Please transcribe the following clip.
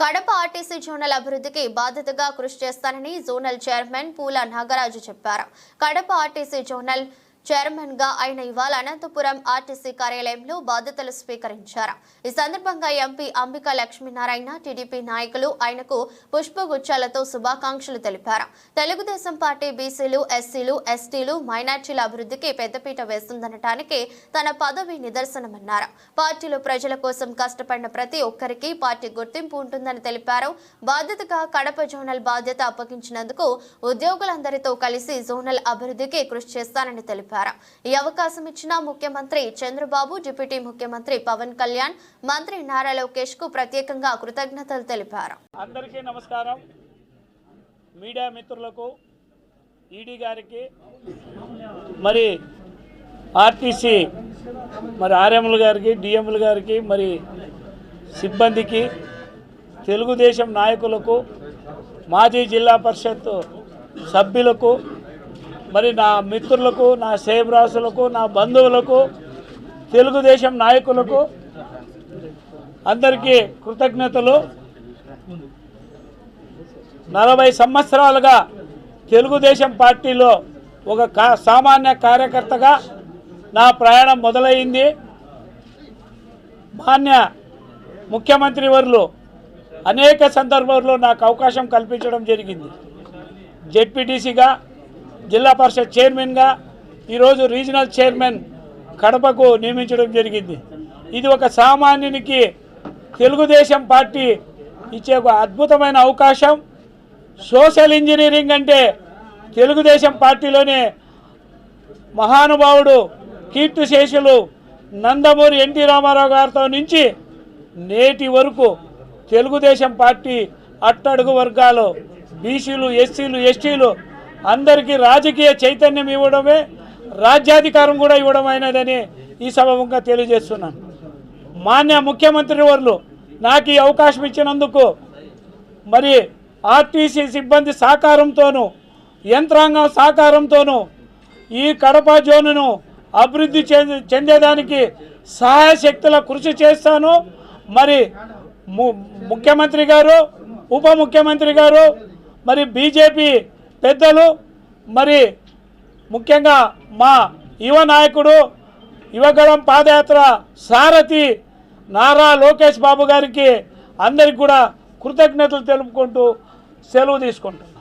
Kadapa RTC zonal అభివృద్ధికి బాధ్యతగా కృషి చేస్తానని జోనల్ చైర్మన్ పూల నాగరాజు చెప్పారు. కడప ఆర్టీసీ జోనల్ చైర్మన్గా ఆయన ఇవాళ అనంతపురం ఆర్టీసీ కార్యాలయంలో బాధ్యతలు స్వీకరించారు. ఈ సందర్భంగా ఎంపీ అంబికా లక్ష్మీనారాయణ టీడీపీ నాయకులు ఆయనకు పుష్పగుచ్చాలతో శుభాకాంక్షలు తెలిపారు. తెలుగుదేశం పార్టీ బీసీలు ఎస్సీలు ఎస్టీలు మైనార్టీల అభివృద్ధికి పెద్దపీట వేస్తుందనటానికి తన పదవి నిదర్శనమన్నారు. పార్టీలో ప్రజల కోసం కష్టపడిన ప్రతి ఒక్కరికి పార్టీ గుర్తింపు ఉంటుందని తెలిపారు. బాధ్యతగా కడప జోనల్ బాధ్యత అప్పగించినందుకు ఉద్యోగులందరితో కలిసి జోనల్ అభివృద్ధికి కృషి చేస్తానని తెలిపారు. ఈ అవకాశం ఇచ్చిన ముఖ్యమంత్రి చంద్రబాబు డిప్యూటీ ముఖ్యమంత్రి పవన్ కళ్యాణ్ మంత్రి నారా లోకేష్కు ప్రత్యేకంగా కృతజ్ఞతలు తెలిపారు. అందరికీ నమస్కారం. మీడియా మిత్రులకు ఈడీ గారికి మరి ఆర్టీసీ మరి ఆర్ఎంల గారికి డిఎంలు గారికి మరి సిబ్బందికి తెలుగుదేశం నాయకులకు మాజీ జిల్లా పరిషత్ సభ్యులకు మరి నా మిత్రులకు నా సేవరాసులకు నా బంధువులకు తెలుగుదేశం నాయకులకు అందరికీ కృతజ్ఞతలు. నలభై సంవత్సరాలుగా తెలుగుదేశం పార్టీలో ఒక కా సామాన్య కార్యకర్తగా నా ప్రయాణం మొదలైంది మాన్య ముఖ్యమంత్రి వర్లు అనేక సందర్భాల్లో నాకు అవకాశం కల్పించడం జరిగింది. జెడ్పీటీసీగా జిల్లా పరిషత్ చైర్మన్గా ఈరోజు రీజనల్ చైర్మన్ కడపకు నియమించడం జరిగింది. ఇది ఒక సామాన్యునికి తెలుగుదేశం పార్టీ ఇచ్చే ఒక అద్భుతమైన అవకాశం. సోషల్ ఇంజనీరింగ్ అంటే తెలుగుదేశం పార్టీలోనే మహానుభావుడు కీర్తిశేషులు నందమూరి ఎన్టీ రామారావు గారితో నుంచి నేటి వరకు తెలుగుదేశం పార్టీ అట్టడుగు వర్గాలు బీసీలు ఎస్సీలు ఎస్టీలు అందరికీ రాజకీయ చైతన్యం ఇవ్వడమే రాజ్యాధికారం కూడా ఇవ్వడమైనదని ఈ సభముగా తెలియజేస్తున్నాను. మాన్య ముఖ్యమంత్రి వర్లు నాకు ఈ అవకాశం ఇచ్చినందుకు మరి ఆర్టీసీ సిబ్బంది సహకారంతోనూ యంత్రాంగం సహకారంతోనూ ఈ కడప జోనును అభివృద్ధి చెందేదానికి సహాయ శక్తుల కృషి చేస్తాను. మరి ము- ముఖ్యమంత్రి గారు ఉప ముఖ్యమంత్రి గారు మరి బీజేపీ పెద్దలు మరి ముఖ్యంగా మా యువ నాయకుడు యువగలం పాదయాత్ర సారథి నారా లోకేష్ బాబు గారికి అందరికి కూడా కృతజ్ఞతలు తెలుపుకుంటూ సెలవు తీసుకుంటున్నాను.